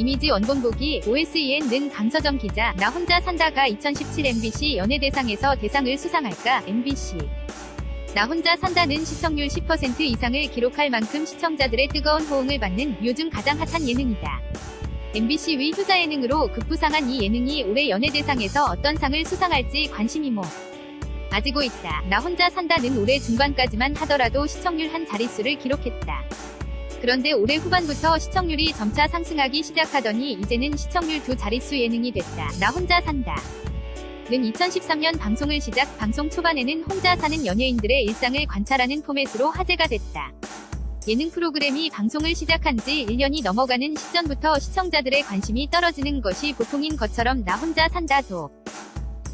이미지 원본 보기 OSEN 는 강서점 기자 나 혼자 산다가 2017 MBC 연예대상에서 대상을 수상할까 MBC 나 혼자 산다는 시청률 10% 이상을 기록할 만큼 시청자들의 뜨거운 호응을 받는 요즘 가장 핫한 예능이다. MBC 위 효자 예능으로 급부상한 이 예능이 올해 연예대상에서 어떤 상을 수상할지 관심이 모 아지고 있다. 나 혼자 산다는 올해 중반까지만 하더라도 시청률 한 자릿수를 기록했다. 그런데 올해 후반부터 시청률이 점차 상승하기 시작하더니 이제는 시청률 두 자릿수 예능이 됐다. 나 혼자 산다. 는 2013년 방송을 시작 방송 초반에는 혼자 사는 연예인들의 일상을 관찰하는 포맷으로 화제가 됐다. 예능 프로그램이 방송을 시작한 지 1년이 넘어가는 시점부터 시청자들의 관심이 떨어지는 것이 보통인 것처럼 나 혼자 산다도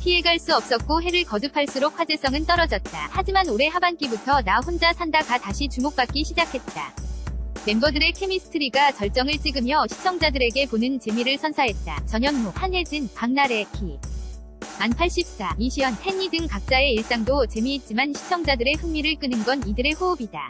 피해갈 수 없었고 해를 거듭할수록 화제성은 떨어졌다. 하지만 올해 하반기부터 나 혼자 산다가 다시 주목받기 시작했다. 멤버들의 케미스트리가 절정을 찍으며 시청자들에게 보는 재미를 선사했다. 전현무, 한혜진, 박나래, 키. 안 84, 이시연, 헨리 등 각자의 일상도 재미있지만 시청자들의 흥미를 끄는 건 이들의 호흡이다.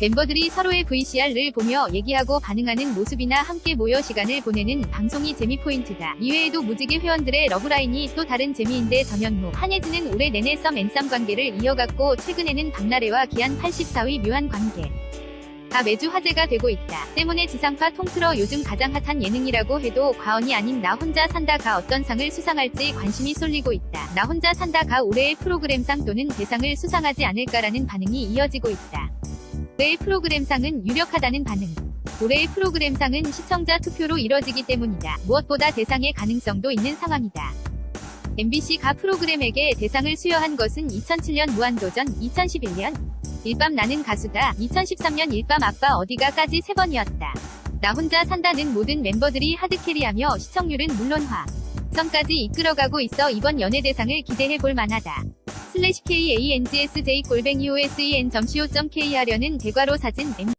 멤버들이 서로의 VCR을 보며 얘기하고 반응하는 모습이나 함께 모여 시간을 보내는 방송이 재미 포인트다. 이외에도 무지개 회원들의 러브라인이 또 다른 재미인데 전현무, 한혜진은 올해 내내 썸 앤썸 관계를 이어갔고 최근에는 박나래와 기한 84위 묘한 관계. 다 매주 화제가 되고 있다. 때문에 지상파 통틀어 요즘 가장 핫한 예능이라고 해도 과언이 아닌 나 혼자 산다가 어떤 상을 수상할지 관심이 쏠리고 있다. 나 혼자 산다가 올해의 프로그램상 또는 대상을 수상하지 않을까라는 반응이 이어지고 있다. 올해의 프로그램상은 유력하다는 반응. 올해의 프로그램상은 시청자 투표로 이뤄지기 때문이다. 무엇보다 대상의 가능성도 있는 상황이다. MBC가 프로그램에게 대상을 수여한 것은 2007년 무한도전, 2011년 일밤 나는 가수다, 2013년 일밤 아빠 어디가까지 세 번이었다. 나 혼자 산다는 모든 멤버들이 하드캐리하며 시청률은 물론 화. 성까지 이끌어가고 있어 이번 연예대상을 기대해볼 만하다. 슬래시 KANGSJ 골뱅이 OSEN.co.kr 하려는 대괄호 사진 M